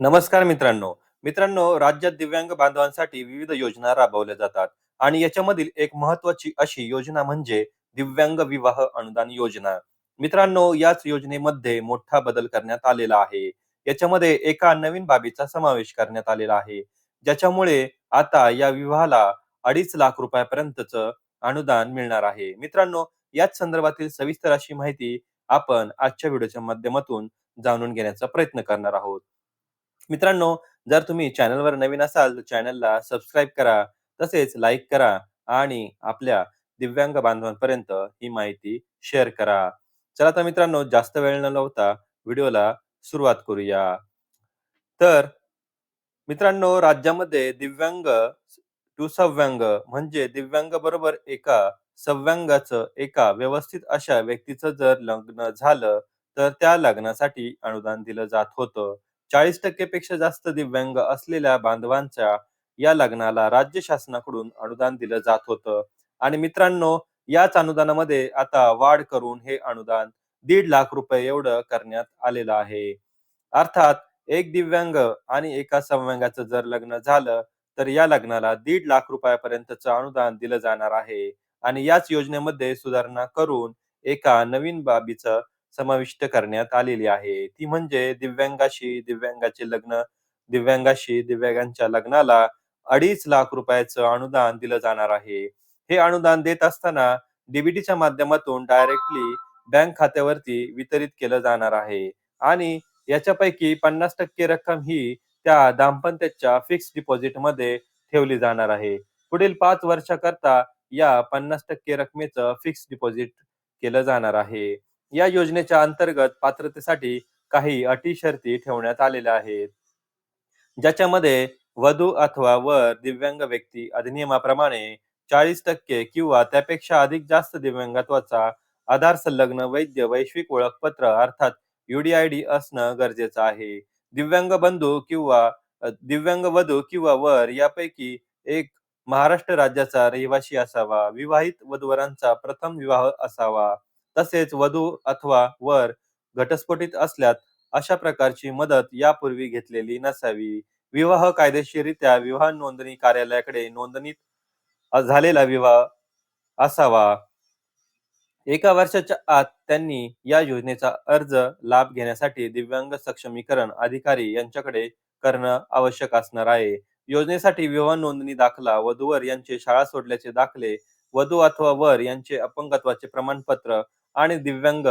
नमस्कार मित्रांनो. मित्रांनो राज्यात दिव्यांग बांधवांसाठी विविध योजना राबवल्या जातात आणि याच्यामधील एक महत्वाची अशी योजना म्हणजे दिव्यांग विवाह अनुदान योजना. मित्रांनो याच योजनेमध्ये मोठा बदल करण्यात आलेला आहे. याच्यामध्ये एका नवीन बाबीचा समावेश करण्यात आलेला आहे. ज्याच्यामुळे आता या विवाहाला अडीच लाख रुपयापर्यंतच अनुदान मिळणार आहे. मित्रांनो याच संदर्भातील सविस्तर अशी माहिती आपण आजच्या व्हिडिओच्या माध्यमातून जाणून घेण्याचा प्रयत्न करणार आहोत. मित्रांनो जर तुम्ही चॅनलवर नवीन असाल तर चॅनलला सबस्क्राईब करा तसेच लाईक करा आणि आपल्या दिव्यांग बांधवांपर्यंत ही माहिती शेअर करा. चला तर मित्रांनो जास्त वेळ न लावता व्हिडिओला सुरुवात करूया. तर मित्रांनो राज्यामध्ये दिव्यांग टू सव्यांग म्हणजे दिव्यांग बरोबर एका सव्यांगाचं एका व्यवस्थित अशा व्यक्तीचं जर लग्न झालं तर त्या लग्नासाठी अनुदान दिलं जात होतं. चाळीस टक्केपेक्षा जास्त दिव्यांग असलेल्या बांधवांच्या या लग्नाला राज्य शासनाकडून अनुदान दिलं जात होतं. आणि मित्रांनो याच अनुदानामध्ये आता वाढ करून हे अनुदान दीड लाख रुपये एवढं करण्यात आलेलं आहे. अर्थात एक दिव्यांग आणि एका सव्यांगाचं जर लग्न झालं तर या लग्नाला दीड लाख रुपयापर्यंतचं अनुदान दिलं जाणार आहे. आणि याच योजनेमध्ये सुधारणा करून एका नवीन बाबीचं समाविष्ट करण्यात आलेली आहे. ती म्हणजे दिव्यांगाशी दिव्यांगाचे लग्न दिव्यांगाशी दिव्यांगांच्या लग्नाला अडीच लाख रुपयाचं अनुदान दिलं जाणार आहे. हे अनुदान देत असताना डीबीटीच्या माध्यमातून डायरेक्टली बँक खात्यावरती वितरित केलं जाणार आहे. आणि याच्यापैकी पन्नास टक्के रक्कम ही त्या दाम्पत्याच्या फिक्स डिपॉझिटमध्ये ठेवली जाणार आहे. पुढील पाच वर्षाकरता या पन्नास टक्के रकमेचं फिक्स डिपॉझिट केलं जाणार आहे. या योजनेच्या अंतर्गत पात्रतेसाठी काही अटी शर्ती ठेवण्यात आलेल्या आहेत. ज्याच्यामध्ये वधू अथवा वर दिव्यांग व्यक्ती अधिनियमाप्रमाणे चाळीस टक्के किंवा त्यापेक्षा अधिक जास्त दिव्यांगत्वाचा आधार संलग्न वैद्य वैश्विक ओळखपत्र अर्थात युडीआयडी असणं गरजेचं आहे. दिव्यांग बंधू किंवा दिव्यांग वधू किंवा वर यापैकी एक महाराष्ट्र राज्याचा रहिवासी असावा. विवाहित वधूवरांचा प्रथम विवाह असावा. तसेच वधू अथवा वर घटस्फोटित असल्यात अशा प्रकारची मदत यापूर्वी घेतलेली नसावी. विवाह कायदेशीरित्या विवाह नोंदणी कार्यालयाकडे नोंदणीत झालेला विवाह असावा. एका वर्षाच्या आत त्यांनी या योजनेचा अर्ज लाभ घेण्यासाठी दिव्यांग सक्षमीकरण अधिकारी यांच्याकडे करणं आवश्यक असणार आहे. योजनेसाठी विवाह नोंदणी दाखला वधूवर यांचे शाळा सोडल्याचे दाखले वधू अथवा वर यांचे अपंगत्वाचे प्रमाणपत्र आणि दिव्यांग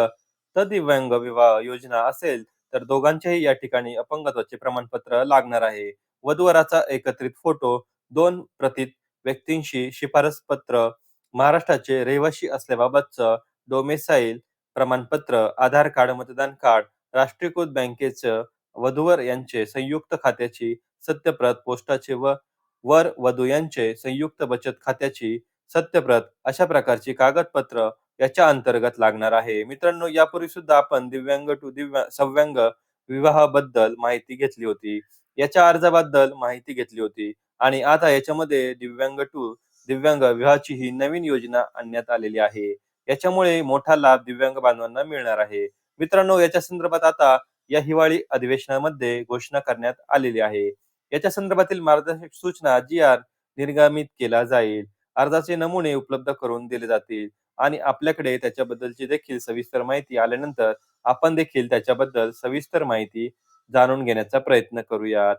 तदिव्यांग विवाह योजना असेल तर दोघांचेही या ठिकाणी अपंगत्वाचे प्रमाणपत्र लागणार आहे. वधूवराचा एकत्रित फोटो दोन प्रतीत व्यक्तींशी शिफारस पत्र महाराष्ट्राचे रहिवासी असल्याबाबतचं डोमेसाईल प्रमाणपत्र आधार कार्ड मतदान कार्ड राष्ट्रीयकृत बँकेचं वधूवर यांचे संयुक्त खात्याची सत्यप्रत पोस्टाचे व वर वधू यांचे संयुक्त बचत खात्याची सत्यप्रत अशा प्रकारची कागदपत्र याच्या अंतर्गत लागणार आहे. मित्रांनो यापूर्वी सुद्धा आपण दिव्यांग टू दिव्या सव्यांग विवाहाबद्दल माहिती घेतली होती. याच्या अर्जाबद्दल माहिती घेतली होती. आणि आता याच्यामध्ये दिव्यांग टू दिव्यांग विवाहाची ही नवीन योजना आणण्यात आलेली आहे. याच्यामुळे मोठा लाभ दिव्यांग बांधवांना मिळणार आहे. मित्रांनो याच्या संदर्भात आता या हिवाळी अधिवेशनामध्ये घोषणा करण्यात आलेली आहे. याच्या संदर्भातील मार्गदर्शक सूचना जी आर निर्गमित केला जाईल. अर्जाचे नमुने उपलब्ध करून दिले जातील. आणि आपल्याकडे त्याच्याबद्दलची देखील सविस्तर माहिती आल्यानंतर आपण देखील त्याच्याबद्दल सविस्तर माहिती जाणून घेण्याचा प्रयत्न करूयात.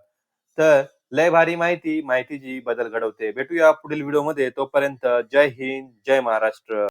तर लय भारी माहिती माहिती जी बदल घडवते. भेटूया पुढील व्हिडिओमध्ये. तोपर्यंत जय हिंद जय महाराष्ट्र.